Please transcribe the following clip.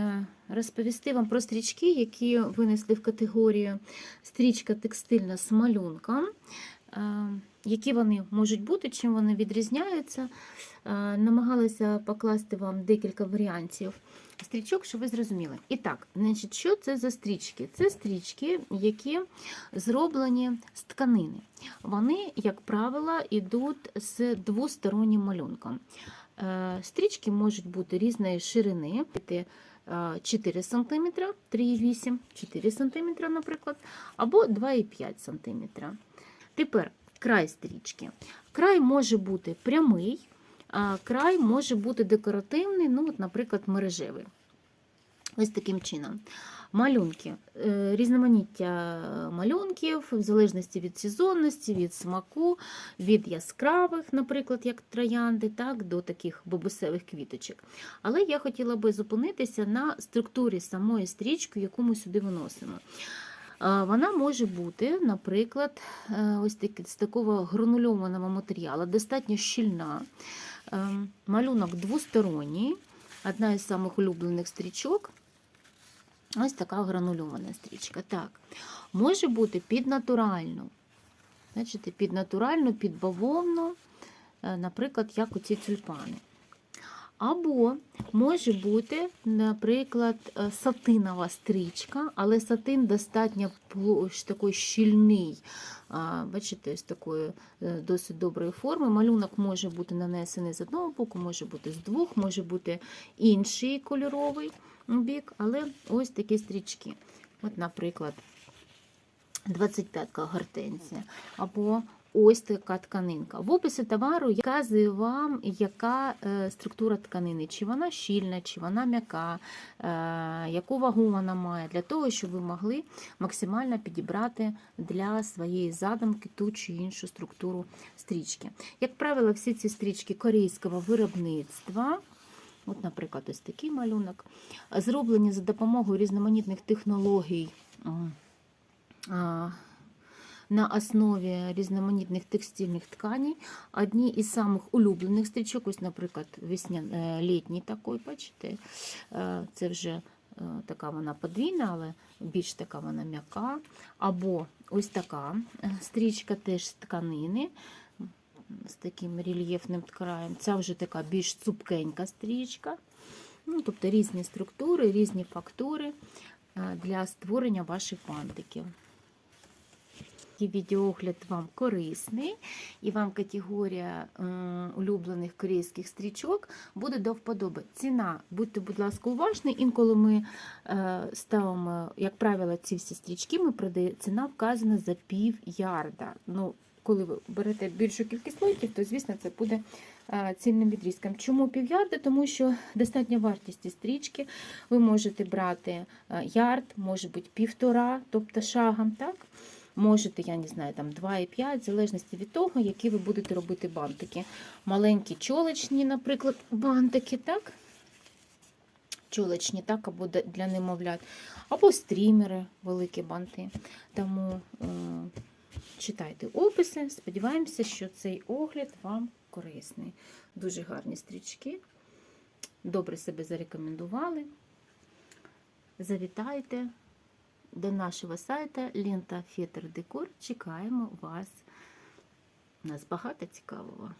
е, розповісти вам про стрічки, які винесли в категорію стрічка текстильна з малюнком. Е, Які вони можуть бути, чим вони відрізняються. Е, Намагалася покласти вам декілька варіантів стрічок, щоб ви зрозуміли. І так, значить, що це за стрічки? Це стрічки, які зроблені з тканини. Вони, як правило, йдуть з двостороннім малюнком. Стрічки можуть бути різної ширини. Це, е, 4 см, 3,8, 4 см, наприклад, або 2,5 см. Тепер край стрічки. Край може бути прямий, край може бути декоративний, ну, от, наприклад, мережевий. Ось таким чином. Малюнки, Е, різноманіття малюнків, в залежності від сезонності, від смаку, від яскравих, наприклад, як троянди, так, до таких бабусевих квіточок. Але я хотіла би зупинитися на структурі самої стрічки, яку ми сюди виносимо. Е, Вона може бути, наприклад, е, ось таки- з такого гранульованого матеріалу, достатньо щільна. Е, Малюнок двосторонній, одна із самих улюблених стрічок. Ось така гранульована стрічка. Так, може бути під натуральну. Бачите, під натуральну, під бавовну, е, наприклад, як оці тюльпани. Або може бути, наприклад, е, сатинова стрічка, але сатин достатньо такий щільний. Бачите, з такої е, досить доброї форми. Малюнок може бути нанесений з одного боку, може бути з двох, може бути інший кольоровий бік, але ось такі стрічки. От, наприклад, 25-ка гортензія, або ось така тканинка. В описі товару я вказую вам, яка е, структура тканини, чи вона щільна, чи вона м'яка, е, яку вагу вона має, для того, щоб ви могли максимально підібрати для своєї задумки ту чи іншу структуру стрічки. Як правило, всі ці стрічки корейського виробництва. От, наприклад, ось такий малюнок, зроблені за допомогою різноманітних технологій на основі різноманітних текстильних тканей. Одні із самих улюблених стрічок, ось, наприклад, весня, е, літній такий, бачите, е, це вже е, така вона подвійна, але більш така вона м'яка. Або ось така стрічка теж з тканини з таким рельєфним краєм. Ця вже така більш цупкенька стрічка. Ну, тобто різні структури, різні фактури для створення ваших бантиків. Такий відеоогляд вам корисний, і вам категорія е, улюблених корейських стрічок буде до вподоби. Ціна, будьте, будь ласка, уважні. Інколи ми е, ставимо, як правило, ці всі стрічки, ми продаємо, ціна вказана за пів ярда. Ну, коли ви берете більшу кількість лойків, то, звісно, це буде е, цільним відрізком. Чому півярда? Тому що достатня вартість стрічки. Ви можете брати ярд, може бути півтора, тобто шагом, так? Можете, я не знаю, там 2,5, в залежності від того, які ви будете робити бантики. Маленькі чолочні, наприклад, бантики, так? Чолочні, так, або для- немовлят, або стрімери, великі банти. Тому е, читайте описи. Сподіваємося, що цей огляд вам корисний. Дуже гарні стрічки. Добре себе зарекомендували. Завітайте до нашого сайта Лента Фетер Декор. Чекаємо вас. У нас багато цікавого.